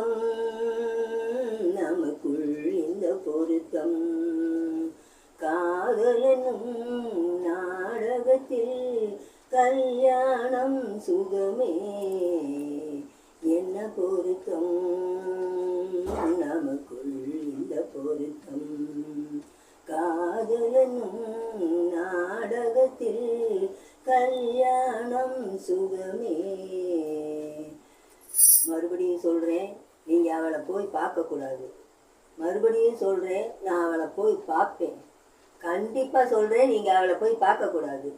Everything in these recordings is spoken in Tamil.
பொருத்தம். நமக்குள் இந்த பொருத்தம். காதலனும் நாடகத்தில் கல்யாணம் சுகமே. என்ன பொருத்தம்? நமக்குள் இந்த பொருத்தம். காதலனும் நாடகத்தில் கல்யாணம் சுகமே. மறுபடியும் சொல்கிறேன் நீங்கள் அவளை போய் பார்க்கக்கூடாது. மறுபடியும் சொல்கிறேன் நான் அவளை போய் பார்ப்பேன். கண்டிப்பாக சொல்கிறேன் நீங்கள் அவளை போய் பார்க்கக்கூடாது.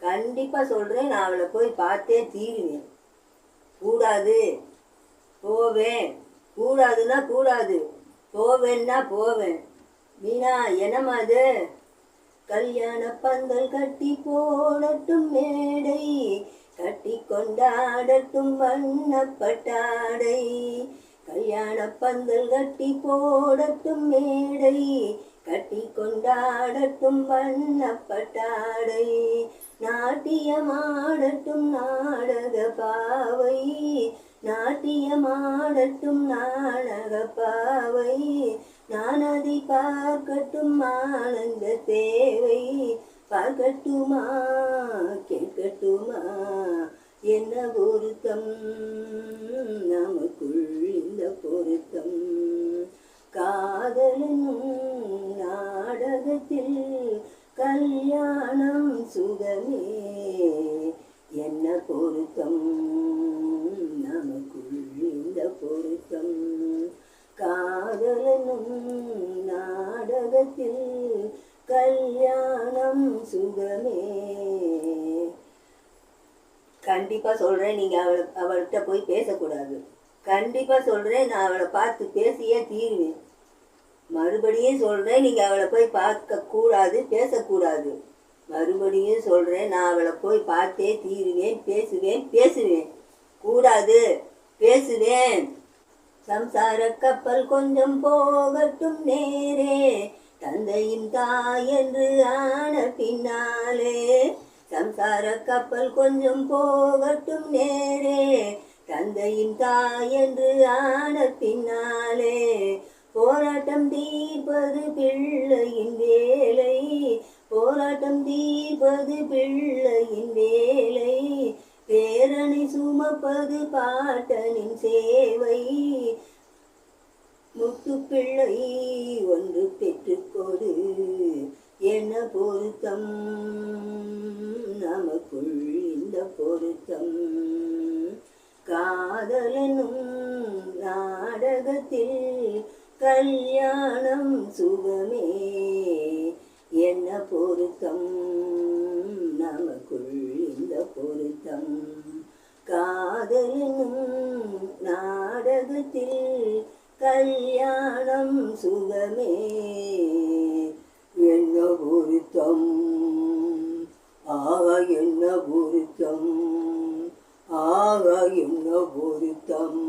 கண்டிப்பாக சொல்கிறேன் நான் அவளை போய் பார்த்தே தீருவேன். கூடாது. போவேன். கூடாதுன்னா கூடாது. போவேன்னா போவேன். மீனா என்னம்மா அது கல்யாண பந்தல் கட்டி போடட்டும் மேடை கட்டி கொண்டாடட்டும் வண்ணப்பட்டாடை கல்யாண பந்தல் கட்டி போடட்டும் மேடை கட்டி கொண்டாடட்டும் வண்ணப்பட்டாடை நாட்டியமாடட்டும் நாடக பாவை நாட்டியமாடட்டும் நாடக பாவை நான் அதை பார்க்கட்டும் ஆனந்த தேவை பார்க்கட்டுமா கேட்கட்டுமா என்ன பொருத்தம் நமக்கு இந்த பொருத்தம். காதலனும் நாடகத்தில் கல்யாணம் சுகமே. என்ன பொருத்தம்? நமக்குள் இந்த பொருத்தம். காதலனும் நாடகத்தில் கல்யாணம் சுகமே. கண்டிப்பாக சொல்கிறேன் நீங்கள் அவள் அவள்கிட்ட போய் பேசக்கூடாது. கண்டிப்பாக சொல்கிறேன் நான் அவளை பார்த்து பேசியே தீருவேன். மறுபடியும் சொல்கிறேன் நீங்கள் அவளை போய் பார்க்கக்கூடாது பேசக்கூடாது. மறுபடியும் சொல்கிறேன் நான் அவளை போய் பார்த்தே தீருவேன் பேசுவேன் பேசுவேன். கூடாது பேசுவேன். சம்சார கப்பல் கொஞ்சம் போகட்டும் நேரே தந்தையின் தாய் என்று ஆன பின்னாலே சம்சார கப்பல் கொஞ்சம் போகட்டும் நேரே தந்தையின் தாய் என்று ஆன பின்னாலே போராட்டம் தீர்ப்பது பிள்ளையின் வேலை. போராட்டம் தீர்ப்பது பிள்ளையின் வேலை. பேரணி சுமப்பது பாட்டனின் சேவை. முத்து பிள்ளை ஒன்று பெற்றுக்கொடு என்ன பொருத்தம்? நமக்குள் இந்த பொருத்தம். காதலனும் நாடகத்தில் கல்யாணம் சுகமே. என்ன பொருத்தம்? நமக்குள் இந்த பொருத்தம். காதலனும் நாடகத்தில் கல்யாணம் சுகமே. என்ன பொருத்தம்? ஆக என்ன பொருத்தம்? ஆக என்ன பொருத்தம்